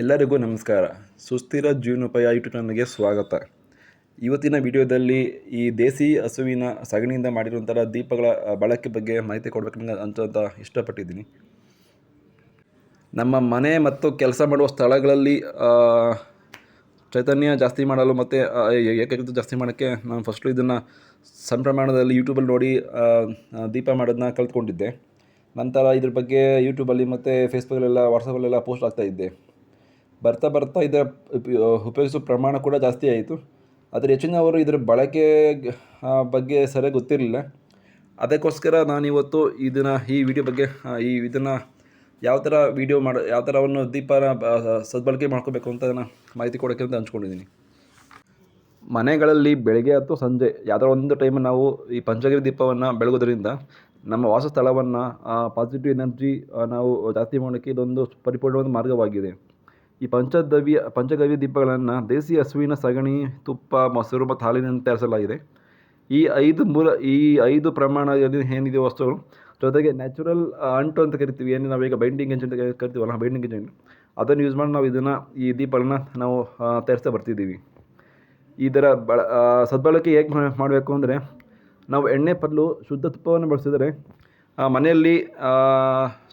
ಎಲ್ಲರಿಗೂ ನಮಸ್ಕಾರ. ಸುಸ್ಥಿರ ಜೀವನೋಪಾಯ ಯೂಟ್ಯೂಬ್ ಚಾನಲ್ಗೆ ಸ್ವಾಗತ. ಇವತ್ತಿನ ವಿಡಿಯೋದಲ್ಲಿ ಈ ದೇಸಿ ಹಸುವಿನ ಸಗಣಿಯಿಂದ ಮಾಡಿರುವಂಥ ದೀಪಗಳ ಬಳಕೆ ಬಗ್ಗೆ ಮಾಹಿತಿ ಕೊಡಬೇಕು ಅಂತ ಇಷ್ಟಪಟ್ಟಿದ್ದೀನಿ. ನಮ್ಮ ಮನೆ ಮತ್ತು ಕೆಲಸ ಮಾಡುವ ಸ್ಥಳಗಳಲ್ಲಿ ಚೈತನ್ಯ ಜಾಸ್ತಿ ಮಾಡಲು ಮತ್ತು ಏಕಾಗ್ರತೆ ಜಾಸ್ತಿ ಮಾಡೋಕ್ಕೆ ನಾನು ಫಸ್ಟು ಇದನ್ನು ಸಣ್ಣ ಪ್ರಮಾಣದಲ್ಲಿ ಯೂಟ್ಯೂಬಲ್ಲಿ ನೋಡಿ ದೀಪ ಮಾಡೋದನ್ನ ಕಲ್ತ್ಕೊಂಡಿದ್ದೆ. ನಂತರ ಇದ್ರ ಬಗ್ಗೆ ಯೂಟ್ಯೂಬಲ್ಲಿ ಮತ್ತು ಫೇಸ್ಬುಕ್ಕಲ್ಲೆಲ್ಲ ವಾಟ್ಸಪ್ಪಲ್ಲೆಲ್ಲ ಪೋಸ್ಟ್ ಆಗ್ತಾ ಇದ್ದೆ. ಬರ್ತಾ ಬರ್ತಾ ಇದರ ಉಪಯೋ ಉಪಯೋಗಿಸೋ ಪ್ರಮಾಣ ಕೂಡ ಜಾಸ್ತಿ ಆಯಿತು. ಆದರೆ ಹೆಚ್ಚಿನವರು ಇದರ ಬಳಕೆ ಬಗ್ಗೆ ಸರಿಯಾಗಿ ಗೊತ್ತಿರಲಿಲ್ಲ. ಅದಕ್ಕೋಸ್ಕರ ನಾನಿವತ್ತು ಇದನ್ನು, ಈ ವಿಡಿಯೋ ಬಗ್ಗೆ ಈ ಇದನ್ನು ಯಾವ ಥರ ವಿಡಿಯೋ ಮಾಡೋ, ಯಾವ ಥರವನ್ನು ದೀಪನ ಸದ್ಬಳಕೆ ಮಾಡ್ಕೋಬೇಕು ಅಂತ ನಾನು ಮಾಹಿತಿ ಕೊಡೋಕ್ಕೆ ಅಂತ ಹಂಚ್ಕೊಂಡಿದ್ದೀನಿ. ಮನೆಗಳಲ್ಲಿ ಬೆಳಗ್ಗೆ ಅಥವಾ ಸಂಜೆ ಯಾವುದೋ ಒಂದು ಟೈಮ್ ನಾವು ಈ ಪಂಚಗಿರಿ ದೀಪವನ್ನು ಬೆಳಗೋದ್ರಿಂದ ನಮ್ಮ ವಾಸಸ್ಥಳವನ್ನು ಪಾಸಿಟಿವ್ ಎನರ್ಜಿ ನಾವು ಜಾಸ್ತಿ ಮಾಡೋಕ್ಕೆ ಇದೊಂದು ಪರಿಪೂರ್ಣವಾದ ಮಾರ್ಗವಾಗಿದೆ. ಈ ಪಂಚದವ್ಯ ಪಂಚಗವ್ಯ ದೀಪಗಳನ್ನು ದೇಸಿ ಹಸುವಿನ ಸಗಣಿ, ತುಪ್ಪ, ಮೊಸರು ಮತ್ತು ಹಾಲಿನಿಂದ ತಯಾರಿಸಲಾಗಿದೆ. ಈ ಐದು ಮೂಲ, ಈ ಐದು ಪ್ರಮಾಣ ಏನ್- ಏನಿದೆ ವಸ್ತುಗಳು? ಜೊತೆಗೆ ನ್ಯಾಚುರಲ್ ಅಂಟು ಅಂತ ಕರಿತೀವಿ. ಏನು ನಾವೀಗ ಬೈಂಡಿಂಗ್ ಏಜೆಂಟ್ ಅಂತ ಕರಿತೀವಲ್ಲ ಬೈಂಡಿಂಗ್ ಏಜೆಂಟ್ ಅದನ್ನು ಯೂಸ್ ಮಾಡಿ ನಾವು ಇದನ್ನು, ಈ ದೀಪಗಳನ್ನ ನಾವು ತಯಾರಿಸ್ತಾ ಬರ್ತಿದ್ದೀವಿ. ಇದರ ಬಳ ಸದ್ಬಳಕೆ ಹೇಗೆ ಮಾಡಬೇಕು ಅಂದರೆ, ನಾವು ಎಣ್ಣೆ ಪಲ್ಲು, ಶುದ್ಧ ತುಪ್ಪವನ್ನು ಬಳಸಿದರೆ ಮನೆಯಲ್ಲಿ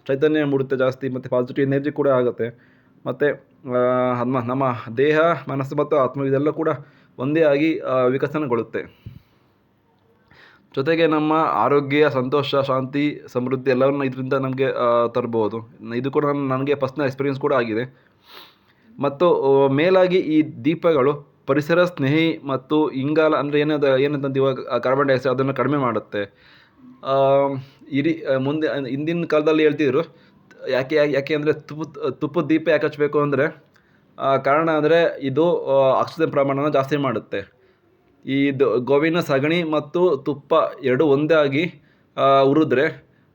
ಚೈತನ್ಯ ಮೂಡುತ್ತೆ ಜಾಸ್ತಿ, ಮತ್ತು ಪಾಸಿಟಿವ್ ಎನರ್ಜಿ ಕೂಡ ಆಗುತ್ತೆ. ಮತ್ತು ನಮ್ಮ ನಮ್ಮ ದೇಹ ಮನಸ್ಸು ಮತ್ತು ಆತ್ಮ ಇದೆಲ್ಲ ಕೂಡ ಒಂದೇ ಆಗಿ ವಿಕಸನಗೊಳ್ಳುತ್ತೆ. ಜೊತೆಗೆ ನಮ್ಮ ಆರೋಗ್ಯ ಸಂತೋಷ ಶಾಂತಿ ಸಮೃದ್ಧಿ ಎಲ್ಲವನ್ನು ಇದರಿಂದ ನಮಗೆ ತರ್ಬೋದು. ಇದು ಕೂಡ ನನ್ನ ನನಗೆ ಪರ್ಸ್ನಲ್ ಎಕ್ಸ್ಪೀರಿಯನ್ಸ್ ಕೂಡ ಆಗಿದೆ. ಮತ್ತು ಮೇಲಾಗಿ ಈ ದೀಪಗಳು ಪರಿಸರ ಸ್ನೇಹಿ ಮತ್ತು ಇಂಗಾಲ ಅಂದರೆ ಏನದ ಏನಂತ ಇವಾಗ ಕಾರ್ಬನ್ ಡೈಆಕ್ಸೈಡ್ ಅದನ್ನು ಕಡಿಮೆ ಮಾಡುತ್ತೆ. ಆ, ಮುಂದೆ ಹಿಂದಿನ ಕಾಲದಲ್ಲಿ ಹೇಳ್ತಿದ್ರು ಯಾಕೆ ಯಾಕೆ ಅಂದರೆ ತುಪ್ಪ ತುಪ್ಪದ ದೀಪ ಯಾಕೆ ಹಚ್ಚಬೇಕು ಅಂದರೆ ಕಾರಣ ಅಂದರೆ ಇದು ಆಕ್ಸಿಜನ್ ಪ್ರಮಾಣನ ಜಾಸ್ತಿ ಮಾಡುತ್ತೆ. ಈ ಗೋವಿನ, ಸಗಣಿ ಮತ್ತು ತುಪ್ಪ ಎರಡು ಒಂದೇ ಆಗಿ ಉರಿದ್ರೆ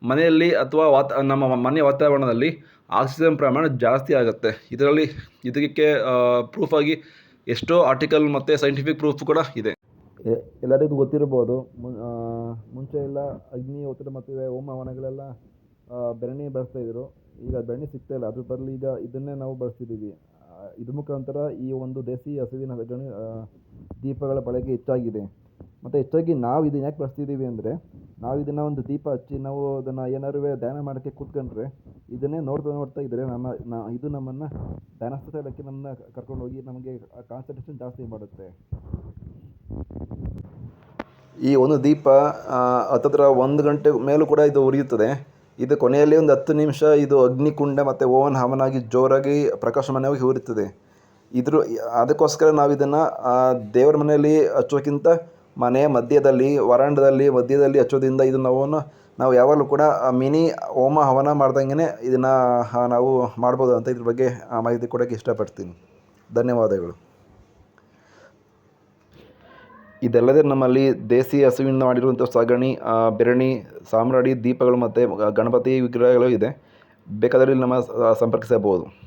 ಮನೆಯಲ್ಲಿ ಅಥವಾ ವಾತ ನಮ್ಮ ಮನೆಯ ವಾತಾವರಣದಲ್ಲಿ ಆಕ್ಸಿಜನ್ ಪ್ರಮಾಣ ಜಾಸ್ತಿ ಆಗುತ್ತೆ. ಇದರಲ್ಲಿ ಇದಕ್ಕೆ ಪ್ರೂಫ್ ಆಗಿ ಎಷ್ಟೋ ಆರ್ಟಿಕಲ್ ಮತ್ತು ಸೈಂಟಿಫಿಕ್ ಪ್ರೂಫ್ ಕೂಡ ಇದೆ. ಎಲ್ಲರಿಗೂ ಗೊತ್ತಿರ್ಬೋದು ಮುಂಚೆ ಎಲ್ಲ ಅಗ್ನಿ, ಒತ್ತಡ ಮತ್ತು ಹೋಮ ಹವನಗಳೆಲ್ಲ ಬೆರಣಿ ಬಳಸ್ತಾ ಇದ್ರು ಈಗ ಬೆಣ್ಣೆ ಸಿಗ್ತಾ ಇಲ್ಲ. ಅದ್ರ ಬದಲು ಈಗ ಇದನ್ನೇ ನಾವು ಬಳಸ್ತಿದ್ದೀವಿ. ಇದು ಇದ್ರ ಮುಖಾಂತರ ಈ ಒಂದು ದೇಸಿ ಹಸುವಿನ ಸಗಣಿ ದೀಪಗಳ ಬಳಕೆ ಹೆಚ್ಚಾಗಿದೆ. ಮತ್ತು ಹೆಚ್ಚಾಗಿ ನಾವು ಇದನ್ನ ಯಾಕೆ ಬಳಸ್ತಿದ್ದೀವಿ ಅಂದರೆ, ನಾವು ಇದನ್ನು ಒಂದು ದೀಪ ಹಚ್ಚಿ ನಾವು ಅದನ್ನು ಏನಾದ್ರು ಧ್ಯಾನ ಮಾಡೋಕ್ಕೆ ಕೂತ್ಕೊಂಡ್ರೆ, ಇದನ್ನೇ ನೋಡ್ತಾ ನೋಡ್ತಾ ಇದ್ದರೆ ನಮ್ಮ, ನಾ, ಇದು ನಮ್ಮನ್ನು ಧ್ಯಾನ ಸ್ಥಳಕ್ಕೆ ನಮ್ಮನ್ನ ಕರ್ಕೊಂಡು ಹೋಗಿ ನಮಗೆ ಕಾನ್ಸಂಟ್ರೇಷನ್ ಜಾಸ್ತಿ ಮಾಡುತ್ತೆ. ಈ ಒಂದು ದೀಪ ಹತ್ತತ್ರ ಒಂದು ಗಂಟೆ ಮೇಲೂ ಕೂಡ ಇದು ಉರಿಯುತ್ತದೆ. ಇದು ಕೊನೆಯಲ್ಲಿ ಒಂದು ಹತ್ತು ನಿಮಿಷ ಇದು ಅಗ್ನಿಕುಂಡ ಮತ್ತು ಓವನ್ ಹವನಾಗಿ ಜೋರಾಗಿ ಪ್ರಕಾಶಮಾನವಾಗಿ ಹೂರುತ್ತದೆ ಇದ್ರ ಅದಕ್ಕೋಸ್ಕರ ನಾವು ಇದನ್ನು ದೇವರ ಮನೆಯಲ್ಲಿ ಹಚ್ಚೋಕ್ಕಿಂತ ಮನೆಯ ಮಧ್ಯದಲ್ಲಿ, ವರಾಂಡದಲ್ಲಿ, ಮಧ್ಯದಲ್ಲಿ ಹಚ್ಚೋದ್ರಿಂದ ಇದು ನಾವು ನಾವು ಯಾವಾಗಲೂ ಕೂಡ ಮಿನಿ ಹೋಮ ಹವನ ಮಾಡ್ದಂಗೆ ಇದನ್ನು ನಾವು ಮಾಡ್ಬೋದು ಅಂತ ಇದ್ರ ಬಗ್ಗೆ ಮಾಹಿತಿ ಕೊಡೋಕ್ಕೆ ಇಷ್ಟಪಡ್ತೀನಿ. ಧನ್ಯವಾದಗಳು. ಇದಲ್ಲದೆ ನಮ್ಮಲ್ಲಿ ದೇಸಿ ಹಸುವಿನಿಂದ ಮಾಡಿರುವಂಥ ಸಗಣಿ ಬೆರಣಿ ಸಾಮ್ರಾಣಿ ದೀಪಗಳು ಮತ್ತು ಗಣಪತಿ ವಿಗ್ರಹಗಳು ಇದೆ. ಬೇಕಾದರೆ ಇಲ್ಲಿ ನಮ್ಮ ಸಂಪರ್ಕಿಸಬಹುದು.